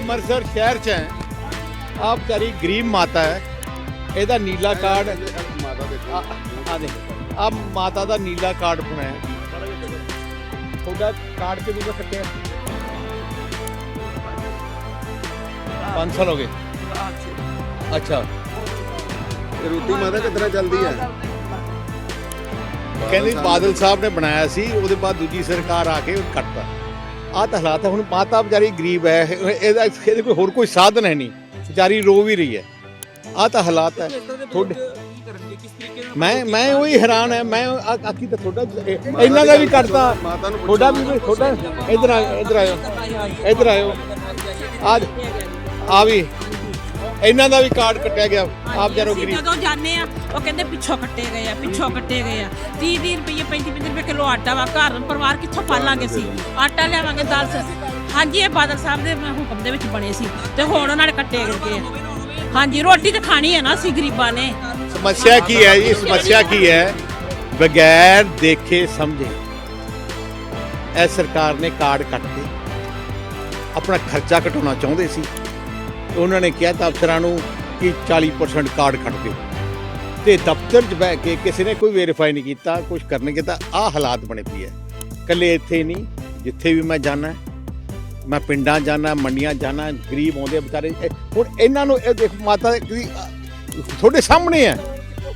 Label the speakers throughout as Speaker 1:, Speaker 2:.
Speaker 1: ਅੰਮ੍ਰਿਤਸਰ ਸ਼ਹਿਰ ਚ ਹੈ। ਆਪ ਵਿਚਾਰੀ ਗਰੀਬ ਮਾਤਾ ਹੈ। ਇਹਦਾ ਨੀਲਾ ਕਾਰਡ
Speaker 2: ਮਾਤਾ ਦੇਖੋ।
Speaker 1: ਆ ਮਾਤਾ ਦਾ ਨੀਲਾ ਕਾਰਡ ਬਣਾਇਆ ਤੁਹਾਡਾ ਕਾਰਡ ਕਿਦੋਂ ਦਾ ਕੱਟਿਆ? 5 ਸਾਲ ਹੋ ਗਏ। ਅੱਛਾ।
Speaker 2: ਤੇ ਰੋਟੀ ਮਾਤਾ ਕਿਸ ਤਰ੍ਹਾਂ ਚੱਲਦੀ ਹੈ?
Speaker 1: ਕਹਿੰਦੇ ਬਾਦਲ ਸਾਹਿਬ ਨੇ ਬਣਾਇਆ ਸੀ ਉਹਦੇ ਬਾਅਦ ਦੂਜੀ ਸਰਕਾਰ ਆ ਕੇ ਕੱਟਤਾ। ਆਹ ਤਾਂ ਹਾਲਾਤ ਹੈ ਹੁਣ ਮਾਤਾ ਵਿਚਾਰੀ ਗਰੀਬ ਹੈ ਇਹਦਾ ਇਹਦੇ ਕੋਈ ਹੋਰ ਕੋਈ ਸਾਧਨ ਹੈ ਨਹੀਂ। ਵਿਚਾਰੀ ਰੋ ਵੀ ਰਹੀ ਹੈ। ਆਹ ਤਾਂ ਹਾਲਾਤ ਹੈ ਤੁਹਾਡੇ ਮੈਂ ਮੈਂ ਉਹੀ ਹੈਰਾਨ ਹੈ, ਮੈਂ ਆਖੀ ਤਾਂ ਤੁਹਾਡਾ ਇਹਨਾਂ ਦਾ ਵੀ
Speaker 2: ਕਰਤਾ।
Speaker 1: ਤੁਹਾਡਾ ਵੀ ਤੁਹਾਡਾ ਇਧਰ ਆ ਇਧਰ ਆਇਓ। ਇਧਰ ਆਇਓ। ਆ ਆ ਵੀ। ਇਹਨਾਂ ਦਾ ਵੀ ਕਾਰਡ ਕੱਟਿਆ ਗਿਆ ਆਪ ਜਰੋ ਗਰੀਬ
Speaker 3: ਜਦੋਂ ਜਾਂਦੇ ਆ ਉਹ ਕਹਿੰਦੇ ਪਿੱਛੋਂ ਕੱਟੇ ਗਏ ਆ ਪਿੱਛੋਂ ਕੱਟੇ ਗਏ ਆ। 30 30 ਰੁਪਏ 35 35 ਰੁਪਏ ਕਿਲੋ ਆਟਾ ਵਾ ਘਰ ਪਰਿਵਾਰ ਕਿੱਥੋਂ ਪਾਲਾਂਗੇ ਸੀ ਆਟਾ ਲਿਆਵਾਂਗੇ ਦਾਲ ਹਾਂਜੀ ਇਹ ਬਾਦਲ ਸਾਹਿਬ ਦੇ ਹੁਕਮ ਦੇ ਵਿੱਚ ਬਣੇ ਸੀ ਤੇ ਹੁਣ ਉਹਨਾਂ ਨੇ ਕੱਟੇ ਗਏ ਆ ਹਾਂਜੀ ਰੋਟੀ ਤਾਂ ਖਾਣੀ ਹੈ ਨਾ ਅਸੀਂ ਗਰੀਬਾਂ ਨੇ।
Speaker 1: ਸਮੱਸਿਆ ਕੀ ਹੈ ਜੀ? ਸਮੱਸਿਆ ਕੀ ਹੈ? ਬਗੈਰ ਦੇਖੇ ਸਮਝੇ। ਇਹ ਸਰਕਾਰ ਨੇ ਕਾਰਡ ਕੱਟ ਕੇ ਆਪਣਾ ਖਰਚਾ ਘਟਾਉਣਾ ਚਾਹੁੰਦੇ ਸੀ। ਉਹਨਾਂ ਨੇ ਕਿਹਾ ਦਫ਼ਤਰਾਂ ਨੂੰ ਕਿ 40% ਕਾਰਡ ਕੱਟ ਦਿਓ। ਤੇ ਦਫ਼ਤਰ 'ਚ ਬਹਿ ਕੇ ਕਿਸੇ ਨੇ ਕੋਈ ਵੈਰੀਫਾਈ ਨਹੀਂ ਕੀਤਾ ਕੁਝ ਕਰਨਗੇ ਤਾਂ ਆਹ ਹਾਲਾਤ ਬਣੇ ਪਈ ਹੈ ਕੱਲੇ ਇੱਥੇ ਨਹੀਂ, ਜਿੱਥੇ ਵੀ ਮੈਂ ਜਾਣਾ ਮੈਂ ਪਿੰਡਾਂ ਜਾਣਾ ਮੰਡੀਆਂ ਜਾਣਾ ਗਰੀਬ ਆਉਂਦੇ ਵਿਚਾਰੇ। ਹੁਣ ਇਹਨਾਂ ਨੂੰ ਇਹ ਦੇਖ ਮਾਤਾ ਦੀ ਤੁਹਾਡੇ ਸਾਹਮਣੇ ਹੈ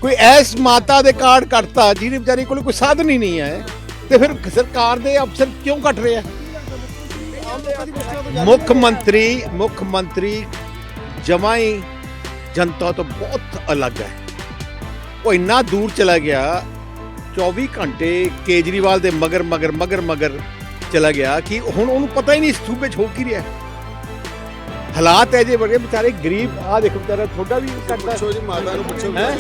Speaker 1: ਕੋਈ ਐਸ ਮਾਤਾ ਦੇ ਕਾਰਡ ਕੱਟਤਾ ਜਿਹਦੇ ਵਿਚਾਰੀ ਕੋਲ ਕੋਈ ਸਾਧਨ ਹੀ ਨਹੀਂ ਹੈ, ਤੇ ਫਿਰ ਸਰਕਾਰ ਦੇ ਅਫਸਰ ਕਿਉਂ ਕੱਟ ਰਹੇ ਆ? ਮੁੱਖ ਮੰਤਰੀ ਮੁੱਖ ਮੰਤਰੀ ਜਮਾਂ ਹੀ ਜਨਤਾ ਤੋਂ ਬਹੁਤ ਅਲੱਗ ਹੈ। ਉਹ ਇੰਨਾ ਦੂਰ ਚਲਾ ਗਿਆ 24 ਘੰਟੇ ਕੇਜਰੀਵਾਲ ਦੇ ਮਗਰ ਮਗਰ ਮਗਰ ਮਗਰ ਚਲਾ ਗਿਆ ਕਿ ਹੁਣ ਉਹਨੂੰ ਪਤਾ ਹੀ ਨਹੀਂ ਸੂਬੇ 'ਚ ਹੋ ਕੀ ਰਿਹਾ। ਹਾਲਾਤ ਹੈ ਜੇ ਬੜੇ ਵਿਚਾਰੇ ਗਰੀਬ ਆ ਦੇਖੋ ਵਿਚਾਰਾ ਤੁਹਾਡਾ ਵੀ ਕੱਟਦਾ
Speaker 2: ਪੁੱਛੋ ਜੀ ਮਾਤਾ ਨੂੰ ਪੁੱਛੋ
Speaker 1: ਹੈਂ?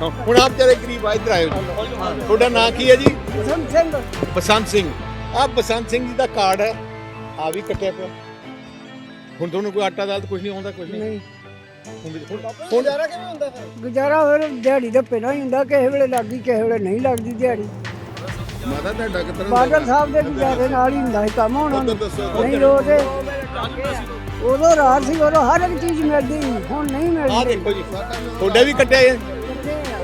Speaker 1: ਹਾਂ, ਹੁਣ ਆਪ ਵਿਚਾਰੇ ਗਰੀਬ ਆ ਇੱਧਰ ਆਇਓ ਜੀ। ਤੁਹਾਡਾ ਨਾਂ ਕੀ ਹੈ ਜੀ?
Speaker 4: ਬਸੰਤ ਸਿੰਘ।
Speaker 1: ਬਸੰਤ ਸਿੰਘ। ਆ ਬਸੰਤ ਸਿੰਘ ਜੀ ਦਾ ਕਾਰਡ ਹੈ। ਆ ਵੀ ਕੱਟਿਆ ਪਿਆ। ਹੁਣ ਤੁਹਾਨੂੰ ਕੋਈ ਆਟਾ ਦਾਲ ਕੁਝ ਨਹੀਂ ਆਉਂਦਾ ਕੁਝ ਨਹੀਂ?
Speaker 4: ਨਹੀਂ।
Speaker 1: ਹੁਣ ਹੁਣ
Speaker 4: ਗੁਜ਼ਾਰਾ ਕਿਵੇਂ ਹੁੰਦਾ ਫਿਰ? ਗੁਜ਼ਾਰਾ ਫਿਰ ਦਿਹਾੜੀ ਦਾ ਪੈਣਾ ਹੀ ਹੁੰਦਾ ਕਿਸੇ ਵੇਲੇ ਲੱਗਦੀ ਕਿਸੇ ਵੇਲੇ ਨਹੀਂ ਲੱਗਦੀ ਦਿਹਾੜੀ।
Speaker 2: ਮਾਤਾ ਤੁਹਾਡਾ ਤਰ੍ਹਾਂ
Speaker 4: ਬਾਦਲ ਸਾਹਿਬ ਦੇ ਗੁਜ਼ਾਰੇ ਨਾਲ ਹੀ ਹੁੰਦਾ ਸੀ ਕੰਮ ਹੋਣਾ। ਨਹੀਂ ਰੋਦੇ ਉਦੋਂ ਰਾਤ ਸੀ ਉਦੋਂ ਹਰ ਇੱਕ ਚੀਜ਼ ਮਿਲਦੀ ਸੀ, ਹੁਣ ਨਹੀਂ
Speaker 1: ਆ
Speaker 4: ਮਿਲਦੀ
Speaker 1: ਦੇਖੋ ਜੀ ਤੁਹਾਡਾ ਵੀ ਕੱਟਿਆ ਹੈ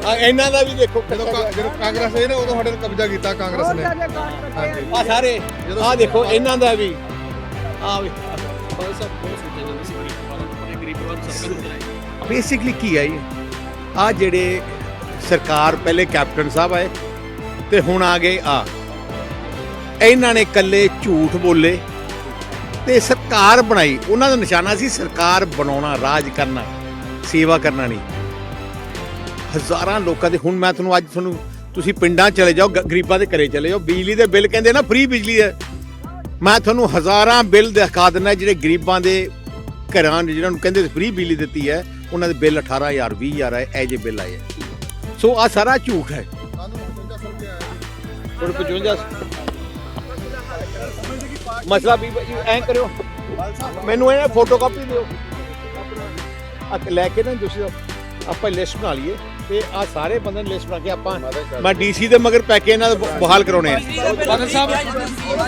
Speaker 1: ਆ ਇਹਨਾਂ ਦਾ ਵੀ ਦੇਖੋ
Speaker 2: ਜਦੋਂ ਕਾ- ਜਦੋਂ ਕਾਂਗਰਸ ਆਈ ਨਾ ਉਦੋਂ ਸਾਡੇ ਤੇ ਕਬਜ਼ਾ ਕੀਤਾ ਕਾਂਗਰਸ ਨੇ।
Speaker 1: ਆ ਸਾਰੇ ਆ ਦੇਖੋ ਇਹਨਾਂ ਦਾ ਵੀ। ਆ ਵੀ ਬੇਸਿਕਲੀ ਕੀ ਹੈ ਇਹ ਆ ਜਿਹੜੇ ਸਰਕਾਰ ਪਹਿਲੇ ਕੈਪਟਨ ਸਾਹਿਬ ਆਏ ਤੇ ਹੁਣ ਆ ਗਏ ਆ ਇਹਨਾਂ ਨੇ ਇਕੱਲੇ ਝੂਠ ਬੋਲੇ ਤੇ ਸਰਕਾਰ ਬਣਾਈ ਉਹਨਾਂ ਦਾ ਨਿਸ਼ਾਨਾ ਸੀ ਸਰਕਾਰ ਬਣਾਉਣਾ ਰਾਜ ਕਰਨਾ ਸੇਵਾ ਕਰਨਾ ਨਹੀਂ ਹਜ਼ਾਰਾਂ ਲੋਕਾਂ ਦੇ ਹੁਣ ਮੈਂ ਤੁਹਾਨੂੰ ਅੱਜ ਤੁਹਾਨੂੰ ਤੁਸੀਂ ਪਿੰਡਾਂ ਚਲੇ ਜਾਓ ਗ- ਗਰੀਬਾਂ ਦੇ ਘਰੇ ਚਲੇ ਜਾਓ ਬਿਜਲੀ ਦੇ ਬਿੱਲ ਕਹਿੰਦੇ ਨਾ ਫ੍ਰੀ ਬਿਜਲੀ ਹੈ ਮੈਂ ਤੁਹਾਨੂੰ ਹਜ਼ਾਰਾਂ ਬਿੱਲ ਦਿਖਾ ਦਿੰਦਾ ਜਿਹੜੇ ਗਰੀਬਾਂ ਦੇ ਘਰਾਂ ਨੂੰ ਜਿਹਨਾਂ ਨੂੰ ਕਹਿੰਦੇ ਫ੍ਰੀ ਬਿਜਲੀ ਦਿੱਤੀ ਹੈ, ਉਹਨਾਂ ਦੇ ਬਿੱਲ 18000 20000 ਆਏ, ਇਹ ਜੇ ਬਿੱਲ ਆਏ ਹੈ। ਸੋ ਆ ਸਾਰਾ ਝੂਠ ਹੈ। ਹੁਣ 55 ਮਸਲਾ ਵੀ ਐਂ ਕਰਿਓ। ਮੈਨੂੰ ਇਹ ਫੋਟੋ ਕਾਪੀ ਦਿਓ। ਆ ਲੈ ਕੇ ਨਾ ਤੁਸੀਂ ਆਪਾਂ ਲਿਸਟ ਬਣਾ ਲਈਏ। ਤੇ ਆ ਸਾਰੇ ਬੰਦੇ ਲਿਸਟ ਬਣਾ ਕੇ ਆਪਾਂ ਮੈਂ ਡੀਸੀ ਦੇ ਮਗਰ ਪੈ ਕੇ ਇਹਨਾਂ ਦਾ ਬਹਾਲ ਕਰਾਉਣੇ ਆ। ਬਾਦਲ ਸਾਹਿਬ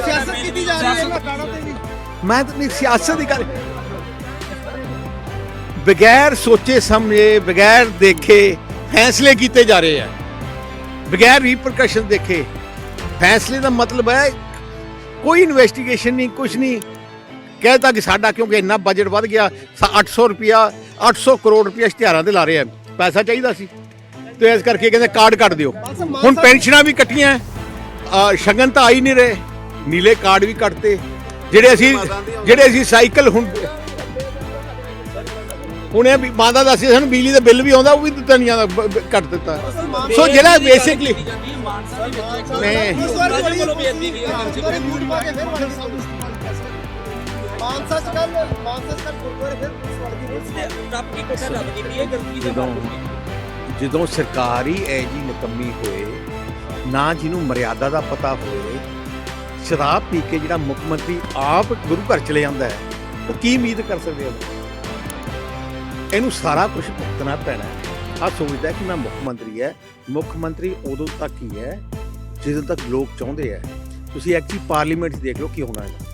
Speaker 1: ਸਿਆਸਤ ਕੀਤੀ ਜਾ ਰਹੀ ਹੈ। ਮੈਂ ਤਾਂ ਨਹੀਂ ਸਿਆਸਤ ਦੀ ਗੱਲ ਬਗੈਰ ਸੋਚੇ ਸਮਝੇ ਬਗੈਰ ਦੇਖੇ ਫੈਸਲੇ ਕੀਤੇ ਜਾ ਰਹੇ ਆ। ਬਗੈਰ ਰਿਪਰਕਸ਼ਨ ਦੇਖੇ। ਫੈਸਲੇ ਦਾ ਮਤਲਬ ਹੈ ਕੋਈ ਇਨਵੈਸਟੀਗੇਸ਼ਨ ਨਹੀਂ ਕੁਝ ਨਹੀਂ। ਕਹਿਤਾ ਕਿ ਸਾਡਾ ਕਿਉਂਕਿ ਇੰਨਾ ਬਜਟ ਵੱਧ ਗਿਆ ਸਾ- 800 ਰੁਪਿਆ 800 ਕਰੋੜ ਰੁਪਿਆ ਇਸ਼ਤਿਹਾਰਾਂ ਤੇ ਲਾ ਰਹੇ ਆ। ਪੈਸਾ ਚਾਹੀਦਾ ਸੀ। ਤੇ ਇਸ ਕਰਕੇ ਕਹਿੰਦੇ ਕਾਰਡ ਕੱਟ ਦਿਓ। ਹੁਣ ਪੈਨਸ਼ਨਾਂ ਵੀ ਕੱਟੀਆਂ। ਆ, ਸ਼ਗਨ ਤਾਂ ਆ ਹੀ ਨਹੀਂ ਰਹੇ। ਨੀਲੇ ਕਾਰਡ ਵੀ ਕੱਟਤੇ। ਜਿਹੜੇ ਅਸੀਂ ਜਿਹੜੇ ਅਸੀਂ ਸਾਈਕਲ ਹੁਣ ਹੁਣ ਇਹ ਵੀ ਮਾਦਾ ਦੱਸੀ ਸਾਨੂੰ ਬਿਜਲੀ ਦਾ ਬਿੱਲ ਵੀ ਆਉਂਦਾ ਉਹ ਵੀ ਦਿੱਤਾ ਨਹੀਂ ਆਉਂਦਾ ਬ- ਬ- ਕੱਟ ਦਿੱਤਾ। ਸੋ ਜਿਹੜਾ ਬੇਸਿਕਲੀ ਮੈਂ
Speaker 4: ਮਾਨਸਾ ਚ ਕੱਲ ਮਾਨਸਾ ਚ ਕੱਲ ਗੁਰਦੁਆਰੇ ਫਿਰ ਪੁਲਿਸ ਵਾਲੇ ਦੀ
Speaker 1: ਜਦੋਂ ਜਦੋਂ ਸਰਕਾਰ ਹੀ ਐ ਜੀ ਨਿਕੰਮੀ ਹੋਏ, ਨਾ ਜਿਹਨੂੰ ਮਰਿਆਦਾ ਦਾ ਪਤਾ ਹੋਵੇ ਸ਼ਰਾਬ ਪੀ ਕੇ ਜਿਹੜਾ ਮੁੱਖ ਮੰਤਰੀ ਆਪ ਗੁਰੂ ਘਰ ਚਲੇ ਜਾਂਦਾ ਹੈ, ਉਹ ਕੀ ਉਮੀਦ ਕਰ ਸਕਦੇ ਹੋ ਇਹਨੂੰ ਸਾਰਾ ਕੁਝ ਭੁਗਤਣਾ ਪੈਣਾ ਆ ਸੋਚਦਾ ਕਿ ਮੈਂ ਮੁੱਖ ਮੰਤਰੀ ਹੈ। ਮੁੱਖ ਮੰਤਰੀ ਉਦੋਂ ਤੱਕ ਹੀ ਹੈ, ਜਦੋਂ ਤੱਕ ਲੋਕ ਚਾਹੁੰਦੇ ਹੈ। ਤੁਸੀਂ ਐਕਚੁਅਲੀ ਪਾਰਲੀਮੈਂਟ 'ਚ ਦੇਖ ਲਓ ਕੀ ਹੋਣਾ ਹੈ।